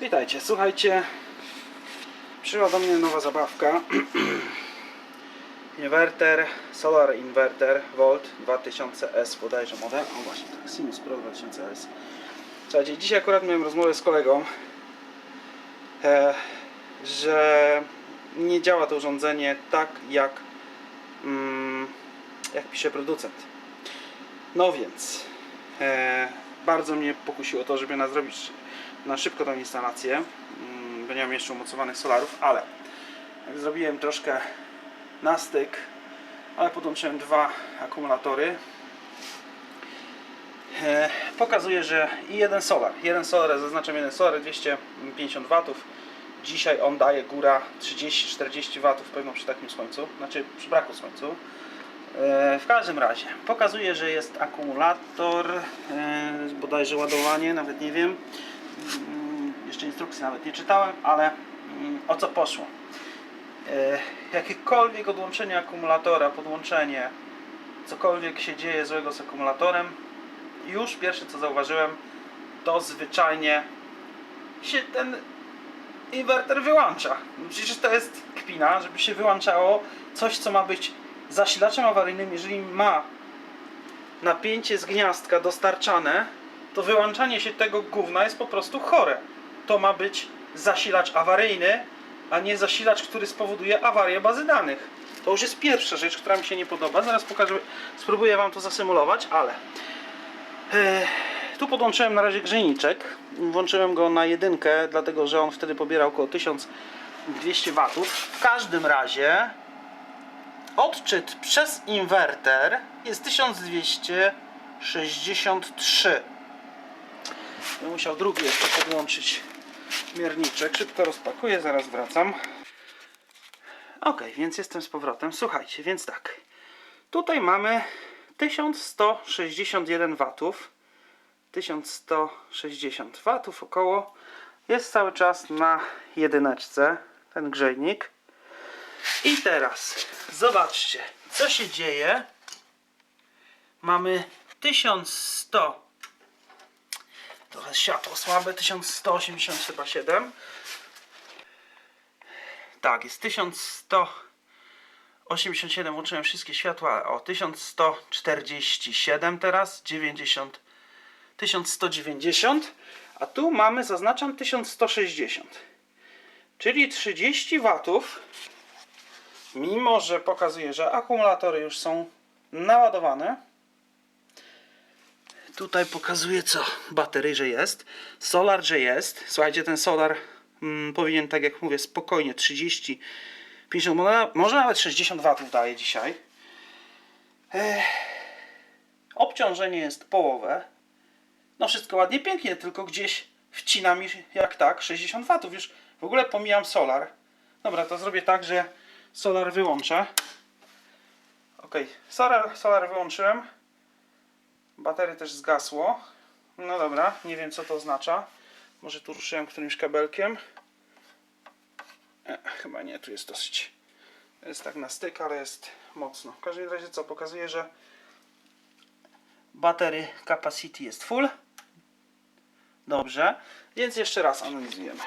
Witajcie, słuchajcie. Przyszła do mnie nowa zabawka. Inwerter, Solar Inverter Volt 2000S bodajże model. O właśnie, tak, Siemens Pro 2000S. Słuchajcie, dzisiaj akurat miałem rozmowę z kolegą, e, że nie działa to urządzenie tak jak, mm, jak pisze producent. No więc, e, bardzo mnie pokusiło to, żeby na zrobić na szybko tą instalację, mm, bo nie mam jeszcze umocowanych solarów, ale jak zrobiłem troszkę na styk, ale podłączyłem dwa akumulatory, e, pokazuje, że i jeden solar, jeden solar, zaznaczam jeden solar 250 W, dzisiaj on daje góra 30-40 W pewno przy takim słońcu, znaczy przy braku słońcu. E, W każdym razie pokazuje, że jest akumulator, e, bodajże ładowanie, nawet nie wiem. Mm, Jeszcze instrukcji nawet nie czytałem, ale mm, o co poszło? E, Jakiekolwiek odłączenie akumulatora, podłączenie, cokolwiek się dzieje złego z akumulatorem, już pierwsze co zauważyłem, to zwyczajnie się ten inwerter wyłącza. Przecież to jest kpina, żeby się wyłączało coś, co ma być zasilaczem awaryjnym, jeżeli ma napięcie z gniazdka dostarczane, to wyłączanie się tego gówna jest po prostu chore. To ma być zasilacz awaryjny, a nie zasilacz, który spowoduje awarię bazy danych. To już jest pierwsza rzecz, która mi się nie podoba. Zaraz pokażę, spróbuję Wam to zasymulować, ale e, tu podłączyłem na razie grzejniczek. Włączyłem go na jedynkę, dlatego że on wtedy pobierał około 1200 W. W każdym razie odczyt przez inwerter jest 1263. Będę musiał drugi jeszcze podłączyć mierniczek. Szybko rozpakuję, zaraz wracam. Ok, więc jestem z powrotem. Słuchajcie, więc tak. Tutaj mamy 1161 watów. 1160 watów około. Jest cały czas na jedyneczce ten grzejnik. I teraz zobaczcie, co się dzieje. Mamy 1100 trochę światło słabe, 1187 tak, jest 1187 łączyłem wszystkie światła o 1147 teraz 90 1190 a tu mamy, zaznaczam 1160 czyli 30 watów mimo, że pokazuje, że akumulatory już są naładowane Tutaj pokazuje co? Baterii, że jest. Solar, że jest. Słuchajcie, ten solar mm, powinien, tak jak mówię, spokojnie 30, 50, może- nawet 60 watów daje dzisiaj. Ech. Obciążenie jest połowę. No wszystko ładnie, pięknie, tylko gdzieś wcina mi jak tak 60 watów. Już w ogóle pomijam solar. Dobra, to zrobię tak, że solar wyłączę. Ok, solar, solar wyłączyłem. Baterie też zgasło. No dobra, nie wiem co to oznacza. Może tu ruszyłem którymś kabelkiem. E, chyba nie, tu jest dosyć. Jest tak na styk, ale jest mocno. W każdym razie co? Pokazuje, że batery capacity jest full. Dobrze, więc jeszcze raz analizujemy.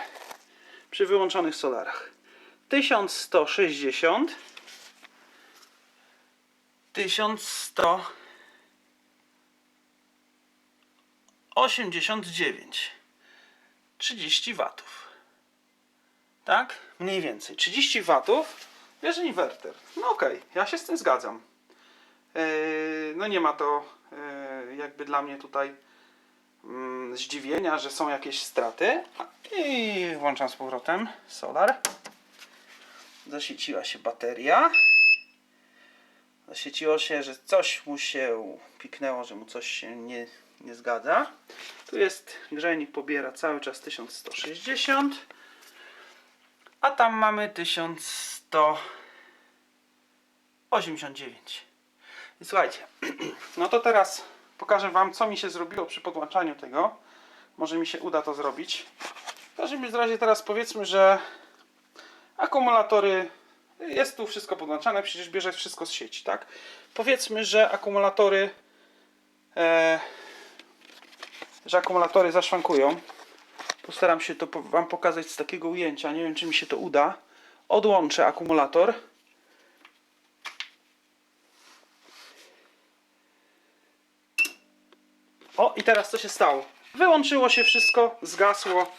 Przy wyłączonych solarach 1160 1100 89 30 watów. Tak? mniej więcej. 30 watów? Bierze inwerter. No okej, ja się z tym zgadzam. Yy, no nie ma to yy, jakby dla mnie tutaj mm, zdziwienia, że są jakieś straty. I włączam z powrotem solar. Zaświeciła się bateria. Zaświeciło się, że coś mu się piknęło, że mu coś się nie, nie zgadza. Tu jest grzejnik pobiera cały czas 1160, a tam mamy 1189. I słuchajcie, no to teraz pokażę Wam, co mi się zrobiło przy podłączaniu tego. Może mi się uda to zrobić. W każdym razie teraz powiedzmy, że akumulatory jest tu wszystko podłączane, przecież bierze wszystko z sieci, tak? Powiedzmy, że akumulatory e, że akumulatory zaszwankują. Postaram się to Wam pokazać z takiego ujęcia. Nie wiem, czy mi się to uda. Odłączę akumulator. O, i teraz co się stało? Wyłączyło się wszystko, zgasło.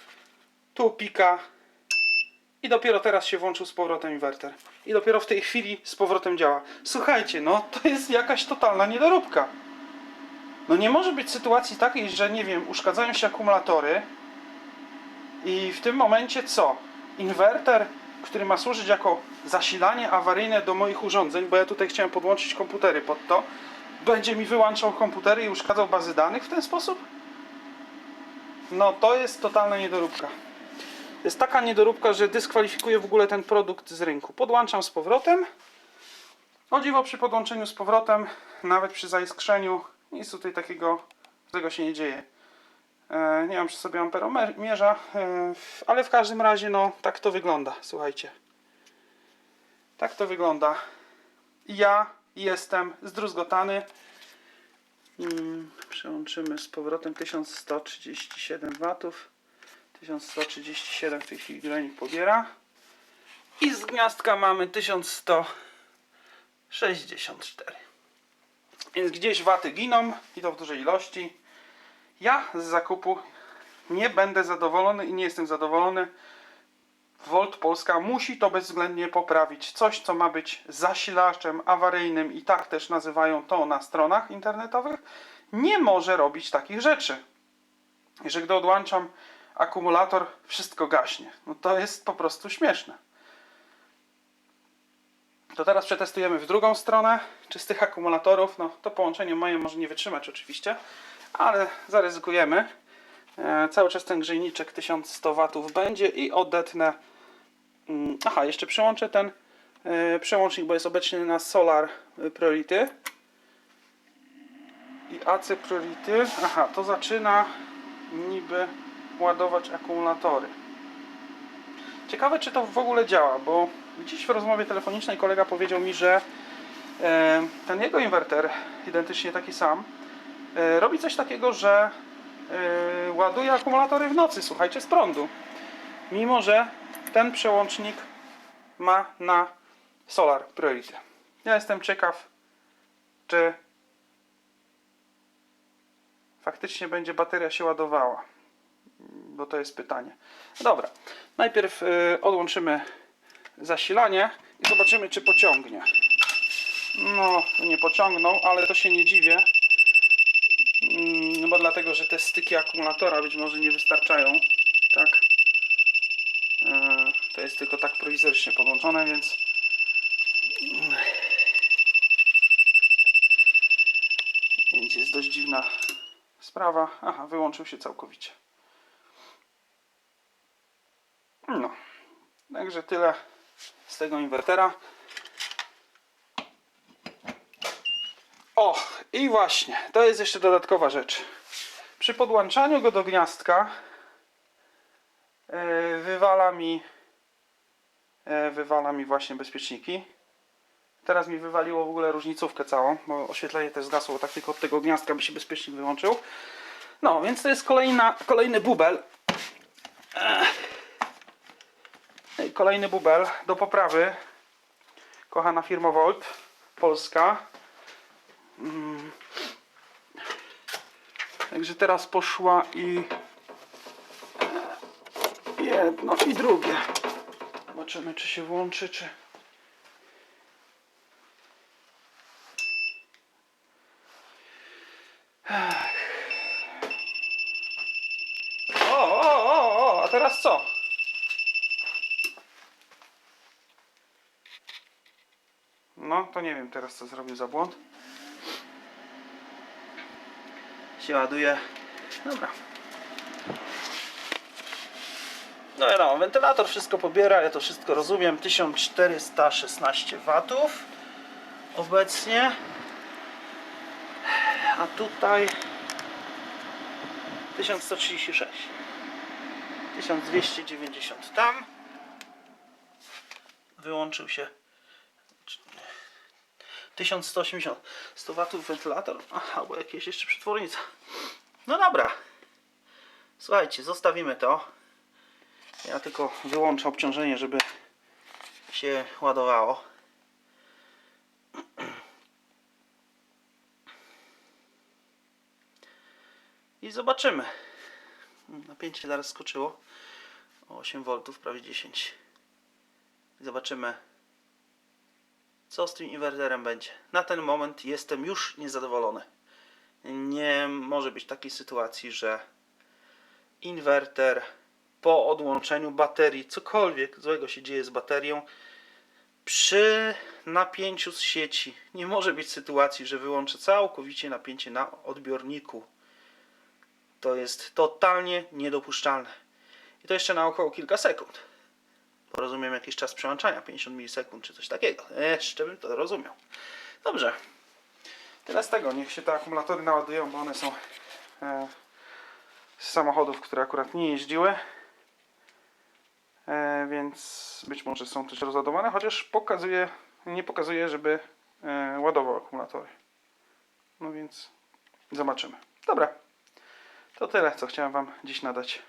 Tu pika. I dopiero teraz się włączył z powrotem inwerter. I dopiero w tej chwili z powrotem działa. Słuchajcie, no to jest jakaś totalna niedoróbka. No nie może być sytuacji takiej, że nie wiem, uszkadzają się akumulatory i w tym momencie co? Inwerter, który ma służyć jako zasilanie awaryjne do moich urządzeń, bo ja tutaj chciałem podłączyć komputery pod to, będzie mi wyłączał komputery i uszkadzał bazy danych w ten sposób? No to jest totalna niedoróbka. Jest taka niedoróbka, że dyskwalifikuje w ogóle ten produkt z rynku. Podłączam z powrotem. O dziwo przy podłączeniu z powrotem, nawet przy zaiskrzeniu, nic tutaj takiego tego się nie dzieje. E, nie mam przy sobie amperomierza, e, ale w każdym razie no tak to wygląda, słuchajcie. Tak to wygląda. Ja jestem zdruzgotany. Mm, Przełączymy z powrotem 1137 watów. 1137 w tej chwili granik pobiera. I z gniazdka mamy 1164. Więc gdzieś waty giną i to w dużej ilości. Ja z zakupu nie będę zadowolony i nie jestem zadowolony. Volt Polska musi to bezwzględnie poprawić. Coś, co ma być zasilaczem awaryjnym i tak też nazywają to na stronach internetowych, nie może robić takich rzeczy. Że gdy odłączam akumulator, wszystko gaśnie. No to jest po prostu śmieszne. To teraz przetestujemy w drugą stronę. Czy z tych akumulatorów, no to połączenie moje może nie wytrzymać oczywiście, ale zaryzykujemy. E, cały czas ten grzejniczek 1100 watów będzie i odetnę. Mm, aha, jeszcze przełączę ten e, przełącznik, bo jest obecnie na Solar Priority. I AC Priority. Aha, to zaczyna niby ładować akumulatory. Ciekawe, czy to w ogóle działa, bo dziś w rozmowie telefonicznej kolega powiedział mi, że e, ten jego inwerter, identycznie taki sam, e, robi coś takiego, że e, ładuje akumulatory w nocy, słuchajcie, z prądu. Mimo, że ten przełącznik ma na Solar Priority. Ja jestem ciekaw, czy faktycznie będzie bateria się ładowała. Bo to jest pytanie. Dobra, najpierw odłączymy zasilanie i zobaczymy, czy pociągnie. No, nie pociągnął, ale to się nie dziwię. Mm, No bo dlatego, że te styki akumulatora być może nie wystarczają. Tak. E, To jest tylko tak prowizorycznie podłączone, więc. Więc jest dość dziwna sprawa. Aha, wyłączył się całkowicie. No. Także tyle tego inwertera. O, i właśnie, to jest jeszcze dodatkowa rzecz. Przy podłączaniu go do gniazdka e, wywala mi e, wywala mi właśnie bezpieczniki. Teraz mi wywaliło w ogóle różnicówkę całą, bo oświetlenie też zgasło, tak tylko od tego gniazdka by się bezpiecznik wyłączył. No, więc to jest kolejna, kolejny bubel. Ech. Kolejny bubel do poprawy. Kochana firma Volt, Polska. Mm. Także teraz poszła i jedno i drugie. Zobaczymy, czy się włączy, czy. O, o, o, o, a teraz co? No, to nie wiem teraz co zrobił za błąd. Się ładuje. Dobra. No wiadomo, wentylator wszystko pobiera, ja to wszystko rozumiem. 1416 watów obecnie. A tutaj 1136. 1290 tam. Wyłączył się 1180. 100 watów wentylator. Aha, bo jakieś jeszcze przetwornica. No dobra. Słuchajcie, zostawimy to. Ja tylko wyłączę obciążenie, żeby się ładowało. I zobaczymy. Napięcie zaraz skoczyło o 8 V, prawie 10. I zobaczymy, co z tym inwerterem będzie. Na ten moment jestem już niezadowolony. Nie może być takiej sytuacji, że inwerter po odłączeniu baterii, cokolwiek złego się dzieje z baterią, przy napięciu z sieci nie może być sytuacji, że wyłączę całkowicie napięcie na odbiorniku. To jest totalnie niedopuszczalne. I to jeszcze na około kilka sekund. Rozumiem jakiś czas przełączania, 50 milisekund czy coś takiego. Jeszcze bym to rozumiał. Dobrze. Tyle z tego. Niech się te akumulatory naładują, bo one są e, z samochodów, które akurat nie jeździły. E, więc być może są też rozładowane, chociaż pokazuje, nie pokazuje, żeby e, ładował akumulatory. No więc zobaczymy. Dobra. To tyle, co chciałem Wam dziś nadać.